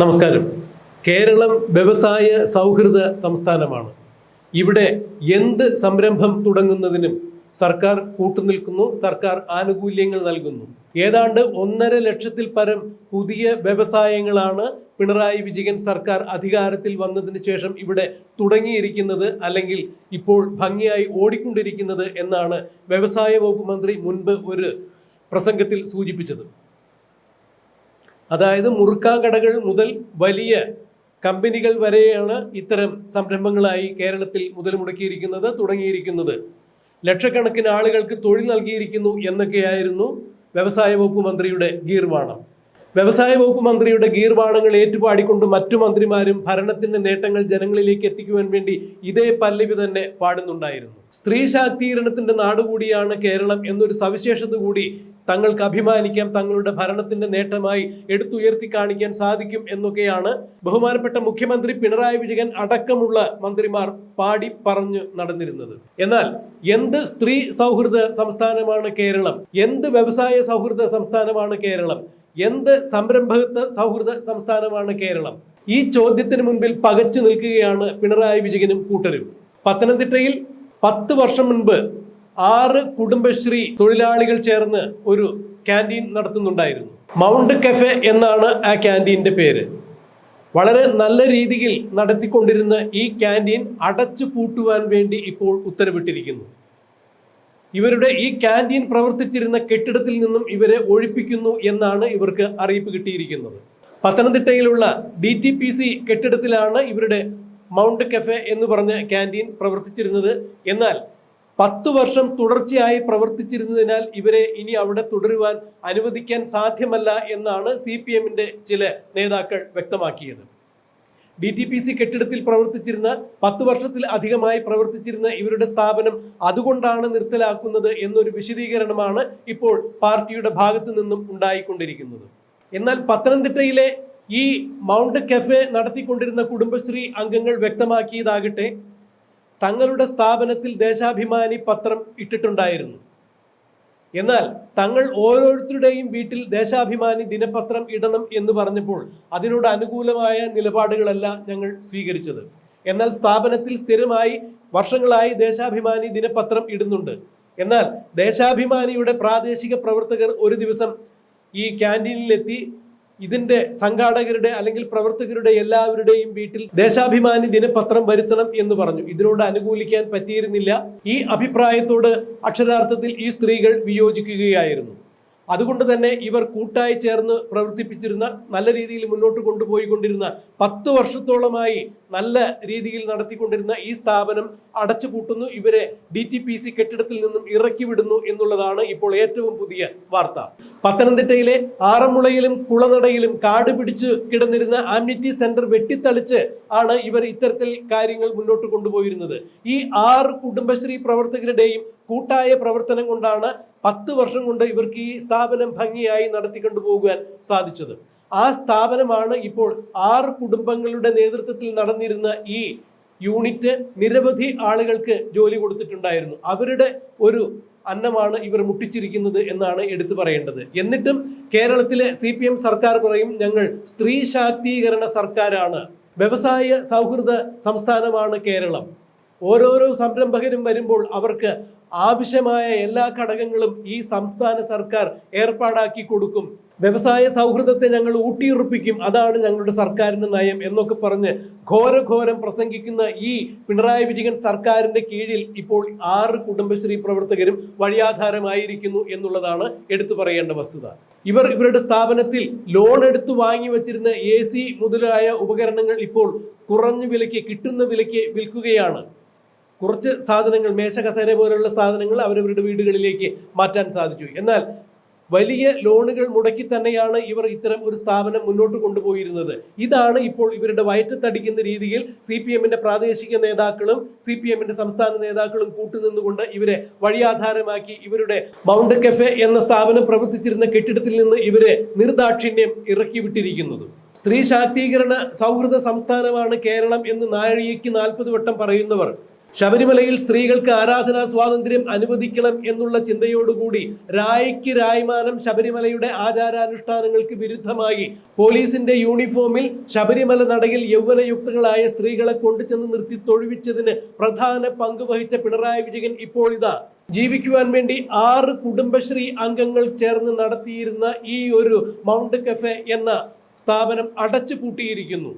നമസ്കാരം. കേരളം വ്യവസായ സൗഹൃദ സംസ്ഥാനമാണ്. ഇവിടെ എന്ത് സംരംഭം തുടങ്ങുന്നതിനും സർക്കാർ കൂട്ടുനിൽക്കുന്നു സർക്കാർ ആനുകൂല്യങ്ങൾ നൽകുന്നു. ഏതാണ്ട് ഒന്നര ലക്ഷത്തിൽ പരം പുതിയ വ്യവസായങ്ങളാണ് പിണറായി വിജയൻ സർക്കാർ അധികാരത്തിൽ വന്നതിന് ശേഷം ഇവിടെ തുടങ്ങിയിരിക്കുന്നത് അല്ലെങ്കിൽ ഇപ്പോൾ ഭംഗിയായി ഓടിക്കൊണ്ടിരിക്കുന്നത് എന്നാണ് വ്യവസായ വകുപ്പ് മന്ത്രി മുൻപ് ഒരു പ്രസംഗത്തിൽ സൂചിപ്പിച്ചത്. അതായത് മുറുക്കാങ്കടകൾ മുതൽ വലിയ കമ്പനികൾ വരെയാണ് ഇത്തരം സംരംഭങ്ങളായി കേരളത്തിൽ മുതൽ മുടക്കിയിരിക്കുന്നത് തുടങ്ങിയിരിക്കുന്നത്. ലക്ഷക്കണക്കിന് ആളുകൾക്ക് തൊഴിൽ നൽകിയിരിക്കുന്നു എന്നൊക്കെയായിരുന്നു വ്യവസായ വകുപ്പ് മന്ത്രിയുടെ ഗീർവാണം. വ്യവസായ വകുപ്പ് മന്ത്രിയുടെ ഗീർവാണങ്ങൾ ഏറ്റുപാടിക്കൊണ്ട് മറ്റു മന്ത്രിമാരും ഭരണത്തിന്റെ നേട്ടങ്ങൾ ജനങ്ങളിലേക്ക് എത്തിക്കുവാൻ വേണ്ടി ഇതേ പല്ലവി തന്നെ പാടുന്നുണ്ടായിരുന്നു. സ്ത്രീ ശാക്തീകരണത്തിന്റെ നാടുകൂടിയാണ് കേരളം എന്നൊരു സവിശേഷത കൂടി തങ്ങൾക്ക് അഭിമാനിക്കാം തങ്ങളുടെ ഭരണത്തിന്റെ നേട്ടമായി എടുത്തുയർത്തി കാണിക്കാൻ സാധിക്കും എന്നൊക്കെയാണ് ബഹുമാനപ്പെട്ട മുഖ്യമന്ത്രി പിണറായി വിജയൻ അടക്കമുള്ള മന്ത്രിമാർ പാടി പറഞ്ഞു നടന്നിരുന്നത്. എന്നാൽ എന്ത് സ്ത്രീ സൗഹൃദ സംസ്ഥാനമാണ് കേരളം? എന്ത് വ്യവസായ സൗഹൃദ സംസ്ഥാനമാണ് കേരളം? എന്ത് സംരംഭകത്വ സൗഹൃദ സംസ്ഥാനമാണ് കേരളം? ഈ ചോദ്യത്തിന് മുൻപിൽ പകച്ചു നിൽക്കുകയാണ് പിണറായി വിജയനും കൂട്ടരും. പത്തനംതിട്ടയിൽ പത്ത് വർഷം മുൻപ് ആറ് കുടുംബശ്രീ തൊഴിലാളികൾ ചേർന്ന് ഒരു ക്യാന്റീൻ നടത്തുന്നുണ്ടായിരുന്നു. മൗണ്ട് കഫെ എന്നാണ് ആ ക്യാന്റീന്റെ പേര്. വളരെ നല്ല രീതിയിൽ നടത്തിക്കൊണ്ടിരുന്ന ഈ ക്യാന്റീൻ അടച്ചു പൂട്ടുവാൻ വേണ്ടി ഇപ്പോൾ ഉത്തരവിട്ടിരിക്കുന്നു. ഇവരുടെ ഈ ക്യാന്റീൻ പ്രവർത്തിച്ചിരുന്ന കെട്ടിടത്തിൽ നിന്നും ഇവരെ ഒഴിപ്പിക്കുന്നു എന്നാണ് ഇവർക്ക് അറിയിപ്പ് കിട്ടിയിരിക്കുന്നത്. പത്തനംതിട്ടയിലുള്ള ഡി ടി പി സി കെട്ടിടത്തിലാണ് ഇവരുടെ മൗണ്ട് കഫെ എന്ന് പറഞ്ഞ ക്യാന്റീൻ പ്രവർത്തിച്ചിരുന്നത്. എന്നാൽ പത്തു വർഷം തുടർച്ചയായി പ്രവർത്തിച്ചിരുന്നതിനാൽ ഇവരെ ഇനി അവിടെ തുടരുവാൻ അനുവദിക്കാൻ സാധ്യമല്ല എന്നാണ് സി പി എമ്മിന്റെ ചില നേതാക്കൾ വ്യക്തമാക്കിയത്. ഡി ടി പി സി കെട്ടിടത്തിൽ പ്രവർത്തിച്ചിരുന്ന പത്ത് വർഷത്തിൽ അധികമായി പ്രവർത്തിച്ചിരുന്ന ഇവരുടെ സ്ഥാപനം അതുകൊണ്ടാണ് നിർത്തലാക്കുന്നത് എന്നൊരു വിശദീകരണമാണ് ഇപ്പോൾ പാർട്ടിയുടെ ഭാഗത്തു നിന്നും ഉണ്ടായിക്കൊണ്ടിരിക്കുന്നത്. എന്നാൽ പത്തനംതിട്ടയിലെ ഈ മൗണ്ട് കഫേ നടത്തിക്കൊണ്ടിരുന്ന കുടുംബശ്രീ അംഗങ്ങൾ വ്യക്തമാക്കിയതാകട്ടെ തങ്ങളുടെ സ്ഥാപനത്തിൽ ദേശാഭിമാനി പത്രം ഇട്ടിട്ടുണ്ടായിരുന്നു. എന്നാൽ തങ്ങൾ ഓരോരുത്തരുടെയും വീട്ടിൽ ദേശാഭിമാനി ദിനപത്രം ഇടണം എന്ന് പറഞ്ഞപ്പോൾ അതിനോട് അനുകൂലമായ നിലപാടുകളല്ല ഞങ്ങൾ സ്വീകരിച്ചത്. എന്നാൽ സ്ഥാപനത്തിൽ സ്ഥിരമായി വർഷങ്ങളായി ദേശാഭിമാനി ദിനപത്രം ഇടുന്നുണ്ട്. എന്നാൽ ദേശാഭിമാനിയുടെ പ്രാദേശിക പ്രവർത്തകർ ഒരു ദിവസം ഈ ക്യാന്റീനിലെത്തി ഇതിന്റെ സംഘാടകരുടെ അല്ലെങ്കിൽ പ്രവർത്തകരുടെ എല്ലാവരുടെയും വീട്ടിൽ ദേശാഭിമാനി ദിനപത്രം വരുത്തണം എന്ന് പറഞ്ഞു. ഇതിനോട് അനുകൂലിക്കാൻ പറ്റിയിരുന്നില്ല. ഈ അഭിപ്രായത്തോട് അക്ഷരാർത്ഥത്തിൽ ഈ സ്ത്രീകൾ വിയോജിക്കുകയായിരുന്നു. അതുകൊണ്ട് തന്നെ ഇവർ കൂട്ടായി ചേർന്ന് പ്രവർത്തിപ്പിച്ചിരുന്ന നല്ല രീതിയിൽ മുന്നോട്ട് കൊണ്ടുപോയിക്കൊണ്ടിരുന്ന പത്ത് വർഷത്തോളമായി നല്ല രീതിയിൽ നടത്തിക്കൊണ്ടിരുന്ന ഈ സ്ഥാപനം അടച്ചുപൂട്ടുന്നു ഇവരെ ഡി ടി പി സി കെട്ടിടത്തിൽ നിന്നും ഇറക്കി വിടുന്നു എന്നുള്ളതാണ് ഇപ്പോൾ ഏറ്റവും പുതിയ വാർത്ത. പത്തനംതിട്ടയിലെ ആറന്മുളയിലും കുളനടയിലും കാട് പിടിച്ച് കിടന്നിരുന്ന ആംനിറ്റി സെന്റർ വെട്ടിത്തളിച്ച് ആണ് ഇവർ ഇത്തരത്തിൽ കാര്യങ്ങൾ മുന്നോട്ട് കൊണ്ടുപോയിരുന്നത്. ഈ ആറ് കുടുംബശ്രീ പ്രവർത്തകരുടെയും കൂട്ടായ പ്രവർത്തനം കൊണ്ടാണ് പത്ത് വർഷം കൊണ്ട് ഇവർക്ക് ഈ സ്ഥാപനം ഭംഗിയായി നടത്തിക്കൊണ്ടു പോകുവാൻ സാധിച്ചത്. ആ സ്ഥാപനമാണ് ഇപ്പോൾ ആറ് കുടുംബങ്ങളുടെ നേതൃത്വത്തിൽ നടന്നിരുന്ന ഈ യൂണിറ്റ് നിരവധി ആളുകൾക്ക് ജോലി കൊടുത്തിട്ടുണ്ടായിരുന്നു. അവരുടെ ഒരു അന്നമാണ് ഇവർ മുട്ടിച്ചിരിക്കുന്നത് എന്നാണ് എടുത്തു പറയേണ്ടത്. എന്നിട്ടും കേരളത്തിലെ സി പി എം സർക്കാർ പറയും ഞങ്ങൾ സ്ത്രീ ശാക്തീകരണ സർക്കാരാണ്. വ്യവസായ സൗഹൃദ സംസ്ഥാനമാണ് കേരളം. ഓരോരോ സംരംഭകരും വരുമ്പോൾ അവർക്ക് ആവശ്യമായ എല്ലാ ഘടകങ്ങളും ഈ സംസ്ഥാന സർക്കാർ ഏർപ്പാടാക്കി കൊടുക്കും. വ്യവസായ സൗഹൃദത്തെ ഞങ്ങൾ ഊട്ടിയുറപ്പിക്കും. അതാണ് ഞങ്ങളുടെ സർക്കാരിന്റെ നയം എന്നൊക്കെ പറഞ്ഞ് ഘോരഘോരം പ്രസംഗിക്കുന്ന ഈ പിണറായി വിജയൻ സർക്കാരിന്റെ കീഴിൽ ഇപ്പോൾ ആറ് കുടുംബശ്രീ പ്രവർത്തകരും വഴിയാധാരമായിരിക്കുന്നു എന്നുള്ളതാണ് എടുത്തു പറയേണ്ട വസ്തുത. ഇവർ ഇവരുടെ സ്ഥാപനത്തിൽ ലോൺ എടുത്തു വാങ്ങി വച്ചിരുന്ന എ സി മുതലായ ഉപകരണങ്ങൾ ഇപ്പോൾ കുറഞ്ഞ വിലയ്ക്ക് കിട്ടുന്ന വിലയ്ക്ക് വിൽക്കുകയാണ്. കുറച്ച് സാധനങ്ങൾ മേശ കസേര പോലുള്ള സാധനങ്ങൾ അവരവരുടെ വീടുകളിലേക്ക് മാറ്റാൻ സാധിച്ചു. എന്നാൽ വലിയ ലോണുകൾ മുടക്കി തന്നെയാണ് ഇവർ ഇത്തരം ഒരു സ്ഥാപനം മുന്നോട്ട് കൊണ്ടുപോയിരുന്നത്. ഇതാണ് ഇപ്പോൾ ഇവരുടെ വയറ്റത്തടിക്കുന്ന രീതിയിൽ സി പി എമ്മിന്റെ പ്രാദേശിക നേതാക്കളും സി പി എമ്മിന്റെ സംസ്ഥാന നേതാക്കളും കൂട്ടുനിന്നുകൊണ്ട് ഇവരെ വഴിയാധാരമാക്കി ഇവരുടെ മൗണ്ട് കഫെ എന്ന സ്ഥാപനം പ്രവർത്തിച്ചിരുന്ന കെട്ടിടത്തിൽ നിന്ന് ഇവരെ നിർദാക്ഷിണ്യം ഇറക്കി വിട്ടിരിക്കുന്നത്. സ്ത്രീ ശാക്തീകരണ സൗഹൃദ സംസ്ഥാനമാണ് കേരളം എന്ന് നാഴികയ്ക്ക് നാൽപ്പത് വട്ടം പറയുന്നവർ. ശബരിമലയിൽ സ്ത്രീകൾക്ക് ആരാധനാ സ്വാതന്ത്ര്യം അനുവദിക്കണം എന്നുള്ള ചിന്തയോടുകൂടി രായ്ക്ക് രായ്മാനം ശബരിമലയുടെ ആചാരാനുഷ്ഠാനങ്ങൾക്ക് വിരുദ്ധമായി. പോലീസിന്റെ യൂണിഫോമിൽ ശബരിമല നടയിൽ യൗവനയുക്തങ്ങളായ സ്ത്രീകളെ കൊണ്ടുചെന്ന് നിർത്തി തൊഴിവിച്ചതിന് പ്രധാന പങ്ക് വഹിച്ച പിണറായി വിജയൻ ഇപ്പോൾ ഇതാ ജീവിക്കുവാൻ വേണ്ടി ആറ് കുടുംബശ്രീ അംഗങ്ങൾ ചേർന്ന് നടത്തിയിരുന്ന ഈ ഒരു മൗണ്ട് കഫെ എന്ന സ്ഥാപനം അടച്ചു പൂട്ടിയിരിക്കുന്നു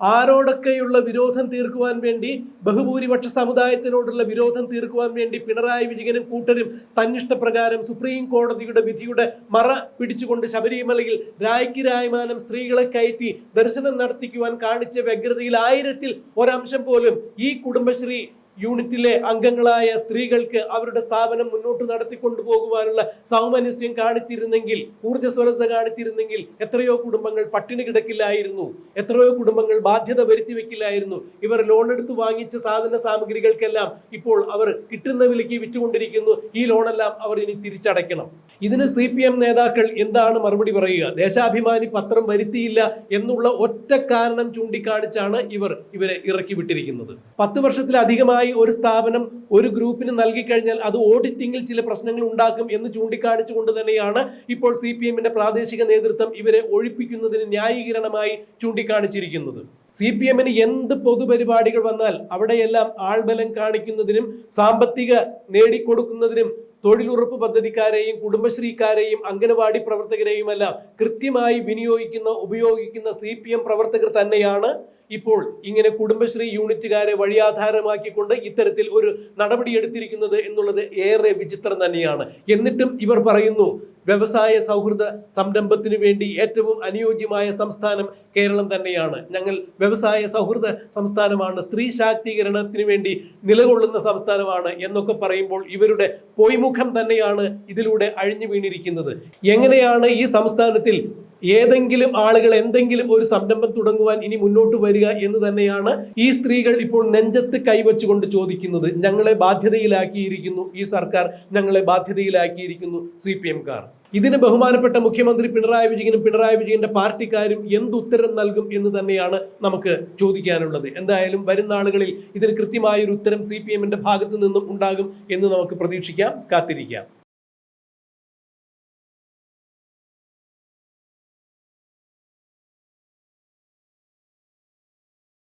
ആരോടൊക്കെയുള്ള വിരോധം തീർക്കുവാൻ വേണ്ടി ബഹുഭൂരിപക്ഷ സമുദായത്തിനോടുള്ള വിരോധം തീർക്കുവാൻ വേണ്ടി പിണറായി വിജയനും കൂട്ടരും തന്നിഷ്ടപ്രകാരം സുപ്രീം കോടതിയുടെ വിധിയുടെ മറ പിടിച്ചുകൊണ്ട് ശബരിമലയിൽ രായ്ക്ക് രായ്മാനം സ്ത്രീകളെ കയറ്റി ദർശനം നടത്തിക്കുവാൻ കാണിച്ച വ്യഗ്രതയിൽ ആയിരത്തിൽ ഒരംശം പോലും ഈ കുടുംബശ്രീ യൂണിറ്റിലെ അംഗങ്ങളായ സ്ത്രീകൾക്ക് അവരുടെ സ്ഥാപനം മുന്നോട്ട് നടത്തിക്കൊണ്ടു പോകുവാനുള്ള സൗമനസ്യം കാണിച്ചിരുന്നെങ്കിൽ ഊർജസ്വലത കാണിച്ചിരുന്നെങ്കിൽ എത്രയോ കുടുംബങ്ങൾ പട്ടിണി കിടക്കില്ലായിരുന്നു എത്രയോ കുടുംബങ്ങൾ ബാധ്യത വരുത്തി വെക്കില്ലായിരുന്നു. ഇവർ ലോൺ എടുത്ത് വാങ്ങിച്ച സാധന സാമഗ്രികൾക്കെല്ലാം ഇപ്പോൾ അവർ കിട്ടുന്ന വിലയ്ക്ക് വിറ്റുകൊണ്ടിരിക്കുന്നു. ഈ ലോണെല്ലാം അവർ ഇനി തിരിച്ചടയ്ക്കണം. ഇതിന് സി പി എം നേതാക്കൾ എന്താണ് മറുപടി പറയുക? ദേശാഭിമാനി പത്രം വരുത്തിയില്ല എന്നുള്ള ഒറ്റ കാരണം ചൂണ്ടിക്കാണിച്ചാണ് ഇവർ ഇവരെ ഇറക്കി വിട്ടിരിക്കുന്നത്. പത്ത് വർഷത്തിലധികമായി ഒരു സ്ഥാപനം ഒരു ഗ്രൂപ്പിന് നൽകിക്കഴിഞ്ഞാൽ അത് ഓഡിറ്റിംഗിൽ ചില പ്രശ്നങ്ങൾ ഉണ്ടാക്കും എന്ന് ചൂണ്ടിക്കാണിച്ചുകൊണ്ട് തന്നെയാണ് ഇപ്പോൾ സി പി എമ്മിന്റെ പ്രാദേശിക നേതൃത്വം ഇവരെ ഒഴിപ്പിക്കുന്നതിന് ന്യായീകരണമായി ചൂണ്ടിക്കാണിച്ചിരിക്കുന്നത്. സി പി എമ്മിന് എന്ത് പൊതുപരിപാടികൾ വന്നാൽ അവിടെയെല്ലാം ആൾബലം കാണിക്കുന്നതിനും സാമ്പത്തിക നേടിക്കൊടുക്കുന്നതിനും തൊഴിലുറപ്പ് പദ്ധതിക്കാരെയും കുടുംബശ്രീക്കാരെയും അംഗനവാടി പ്രവർത്തകരെയും എല്ലാം കൃത്യമായി വിനിയോഗിക്കുന്ന ഉപയോഗിക്കുന്ന സി പ്രവർത്തകർ തന്നെയാണ് ഇപ്പോൾ ഇങ്ങനെ കുടുംബശ്രീ യൂണിറ്റുകാരെ വഴിയാധാരമാക്കിക്കൊണ്ട് ഇത്തരത്തിൽ ഒരു നടപടി എടുത്തിരിക്കുന്നത് എന്നുള്ളത് ഏറെ വിചിത്രം തന്നെയാണ്. എന്നിട്ടും ഇവർ പറയുന്നു വ്യവസായ സൗഹൃദ സംരംഭത്തിന് വേണ്ടി ഏറ്റവും അനുയോജ്യമായ സംസ്ഥാനം കേരളം തന്നെയാണ്. ഞങ്ങൾ വ്യവസായ സൗഹൃദ സംസ്ഥാനമാണ് സ്ത്രീ ശാക്തീകരണത്തിന് വേണ്ടി നിലകൊള്ളുന്ന സംസ്ഥാനമാണ് എന്നൊക്കെ പറയുമ്പോൾ ഇവരുടെ പൊയ്മുഖം തന്നെയാണ് ഇതിലൂടെ അഴിഞ്ഞു വീണിരിക്കുന്നത്. എങ്ങനെയാണ് ഈ സംസ്ഥാനത്തിൽ ഏതെങ്കിലും ആളുകൾ എന്തെങ്കിലും ഒരു സംരംഭം തുടങ്ങുവാൻ ഇനി മുന്നോട്ട് വരിക എന്ന് തന്നെയാണ് ഈ സ്ത്രീകൾ ഇപ്പോൾ നെഞ്ചത്ത് കൈവച്ചുകൊണ്ട് ചോദിക്കുന്നത്. ഞങ്ങളെ ബാധ്യതയിലാക്കിയിരിക്കുന്നു. ഈ സർക്കാർ ഞങ്ങളെ ബാധ്യതയിലാക്കിയിരിക്കുന്നു. സി പി എംകാർ ഇതിന് ബഹുമാനപ്പെട്ട മുഖ്യമന്ത്രി പിണറായി വിജയനും പിണറായി വിജയന്റെ പാർട്ടിക്കാരും എന്തുത്തരം നൽകും എന്ന് തന്നെയാണ് നമുക്ക് ചോദിക്കാനുള്ളത്. എന്തായാലും വരുന്ന ആളുകളിൽ ഇതിന് കൃത്യമായ ഒരു ഉത്തരം സി പി എമ്മിന്റെ ഭാഗത്ത് നിന്നും ഉണ്ടാകും എന്ന് നമുക്ക് പ്രതീക്ഷിക്കാം. കാത്തിരിക്കാം.